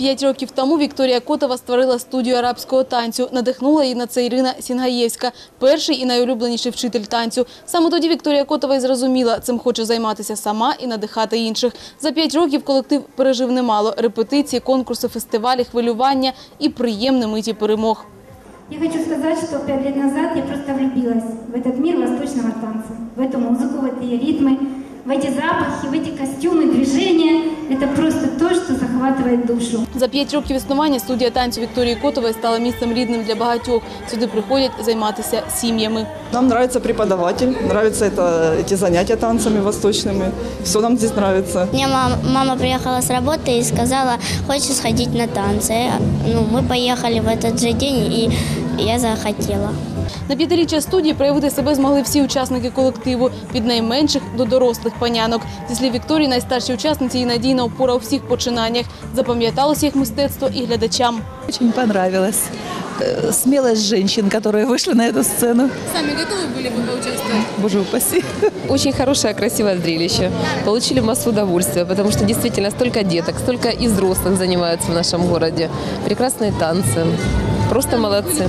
П'ять років тому Вікторія Котова створила студію арабського танцю. Надихнула її на це Ірина Сінгаєвська, перший і найулюбленіший вчитель танцю. Саме тоді Вікторія Котова і зрозуміла, цим хоче займатися сама і надихати інших. За п'ять років колектив пережив немало – репетиції, конкурси, фестивалі, хвилювання і приємні миті перемог. Я хочу сказать, что пять лет назад я просто влюбилась в этот мир восточного танца, в эту музыку, в эти ритмы, в эти запахи, в эти костюмы, движения. Это просто то, что захватывает душу. За п'ять років існування студія танцю Вікторії Котової стала місцем рідним для багатьох. Сюди приходять займатися сім'ями. Нам нравится преподаватель, нравятся это, эти занятия танцами восточными. Все нам здесь нравится. Мне мама, мама приехала с работы и сказала, хочешь сходить на танцы. Ну, мы поехали в этот же день, и я захотела. На п'ятиріччя студії проявити себе змогли всі учасники колективу – від найменших до дорослих панянок. Зі слів Вікторії, найстарші учасниці і надійна опора у всіх починаннях. Запам'яталося їх мистецтво і глядачам. Очень понравилось. Э, Смелость женщин, которые вышли на эту сцену. Самі готові були б поучаствувати? Боже упаси. Очень хорошее, красивое зрелище. Получили массу удовольствия, потому что действительно столько деток, столько и взрослых занимаются в нашем городе. Прекрасные танцы. Просто молодцы.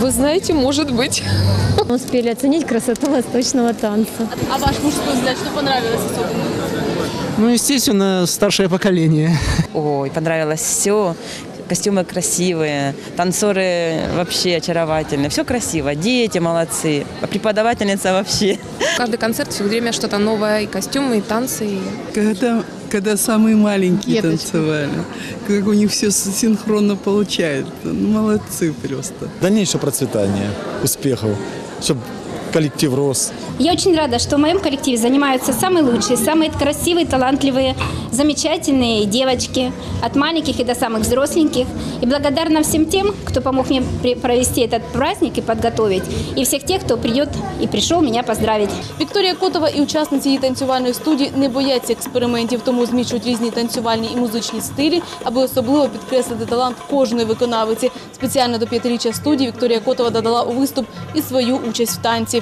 Вы знаете, может быть. Успели оценить красоту восточного танца. А ваш мужской взгляд, что понравилось особенно? Ну, естественно, старшее поколение. Ой, понравилось все. Костюмы красивые, танцоры вообще очаровательные. Все красиво, дети молодцы, а преподавательница вообще. Каждый концерт все время что-то новое, и костюмы, и танцы. И... Когда, когда самые маленькие танцевали, как у них все синхронно получается. Ну, молодцы просто. Дальнейшее процветание, успехов, чтобы коллектив рос. Я очень рада, что в моем коллективе занимаются самые лучшие, самые красивые, талантливые, замечательные девочки, от маленьких и до самых взросленьких. И благодарна всем тем, кто помог мне при- провести этот праздник и подготовить, и всех тех, кто придет и пришел меня поздравить. Вікторія Котова і учасниці її танцювальної студії не бояться експериментів, тому змішують різні танцювальні і музичні стилі, аби особливо підкреслити талант кожної виконавиці. Спеціально до п'ятиріччя студії Вікторія Котова додала у виступ і свою участь в танці.